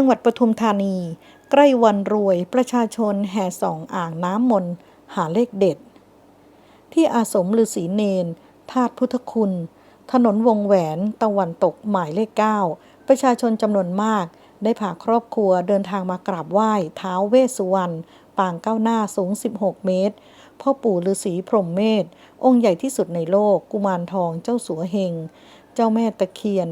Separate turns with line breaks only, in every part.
จังหวัดปทุมธานี ใกล้วันรวยประชาชนแห่ส่องอ่างน้ำมนต์หาเลขเด็ด ที่อาสมฤาษีเนนธาตุพุทธคุณ ถนนวงแหวนตะวันตกหมายเลข 9 ประชาชนจำนวนมาก ได้พาครอบครัวเดินทางมากราบไหว้ท้าวเวสสุวรรณปางก้าวหน้าสูง 16 เมตร พ่อปู่ฤาษีพรหมเมธองค์ใหญ่ที่สุดในโลก กุมารทองเจ้าสัวเฮง เจ้าแม่ตะเคียน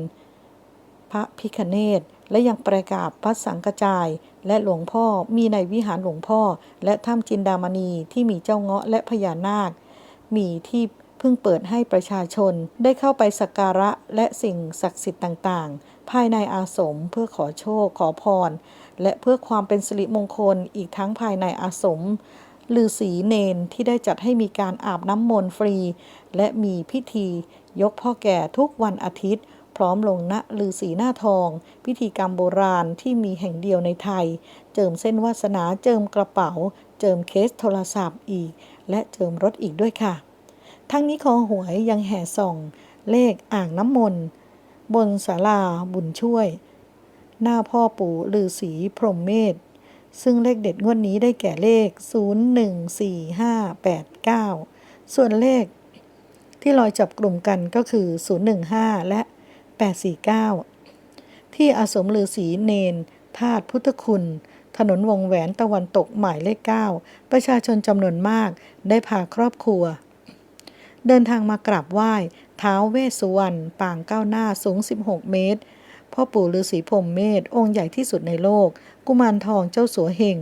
ระพิคเนตและยังประกาศพระสังกจาย และหลวงพ่อมีในวิหารหลวงพ่อ และถ้ำจินดามณีที่มีเจ้าเงาะและพญานาค มีที่เพิ่งเปิดให้ประชาชนได้เข้าไปสักการะและสิ่งศักดิ์สิทธิ์ต่างๆ ภายในอาสมเพื่อขอโชคขอพร และเพื่อความเป็นสิริมงคลอีกทั้งภายในอาสมฤาษีเนนที่ได้จัดให้มีการอาบน้ำมนต์ฟรี และมีพิธียกพ่อแก่ทุกวันอาทิตย์ พร้อมลงณฤาษีหน้าทอง พิธีกรรมโบราณที่มีแห่งเดียวในไทย เจิมเส้นวาสนาเจิมกระเป๋า เจิมเคสโทรศัพท์อีก และเจิมรถอีกด้วยค่ะ ทั้งนี้คอหวยยังแห่ส่อง เลขอ่างน้ำมนต์บนศาลาบุญช่วย หน้าพ่อปู่ฤาษีพรหมเมธซึ่งเลขเด็ดงวดนี้ได้แก่เลข 014589 ส่วนเลขที่ลอยจับกลุ่มกันก็คือ 015 และ 849 ที่อาสมฤาษีเนนธาตุพุทธคุณ ถนนวงแหวนตะวันตกหมายเลข 9 ประชาชนจำนวนมากได้พาครอบครัว เดินทางมากราบไหว้ท้าวเวสสุวรรณปางก้าวหน้าสูง 16 เมตร พ่อปู่ฤาษีพรมเมธองค์ใหญ่ที่สุดในโลก กุมารทองเจ้าสัวเฮง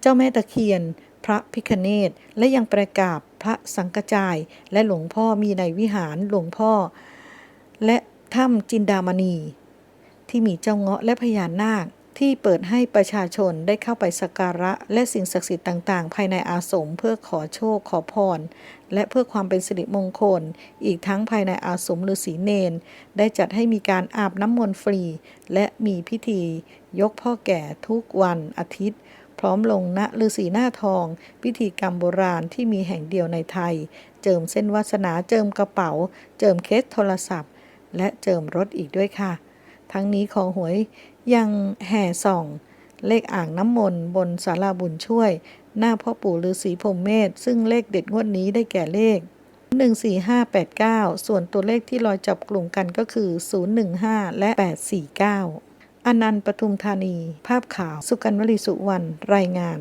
เจ้าแม่ตะเคียน พระพิคเนตและยังประกาศพระสังกจาย และหลวงพ่อมีในวิหารหลวงพ่อ และถ้ำจินดามณี ที่มีเจ้าเงาะและพญานาคที่เปิดให้ประชาชนได้เข้าไปสักการะ และสิ่งศักดิ์สิทธิ์ต่างๆ ภายในอาสมเพื่อขอโชคขอพร และเพื่อความเป็นสิริมงคล อีกทั้งภายในอาสมฤาษีเนน ได้จัดให้มีการอาบน้ำมนต์ฟรี และมีพิธี ยกพ่อแก่ทุกวันอาทิตย์ พร้อมลงณฤาษีหน้าทอง พิธีกรรมโบราณที่มีแห่งเดียวในไทย เจิมเส้นวาสนาเจิมกระเป๋า เจิมเคสโทรศัพท์ และเจิมรถอีกด้วยค่ะ ทั้งนี้ของหวยยังแห่ส่อง เลขอ่างน้ำมนต์บนศาลาบุญช่วย หน้าพ่อปู่ฤาษีพรมเมธซึ่งเลขเด็ดงวดนี้ได้แก่เลข 14589 ส่วนตัวเลขที่ลอยจับกลุ่มกันก็คือ 015 และ 849 อนันต์ปทุมธานี ภาพข่าว สุกันวลีสุวรรณ รายงาน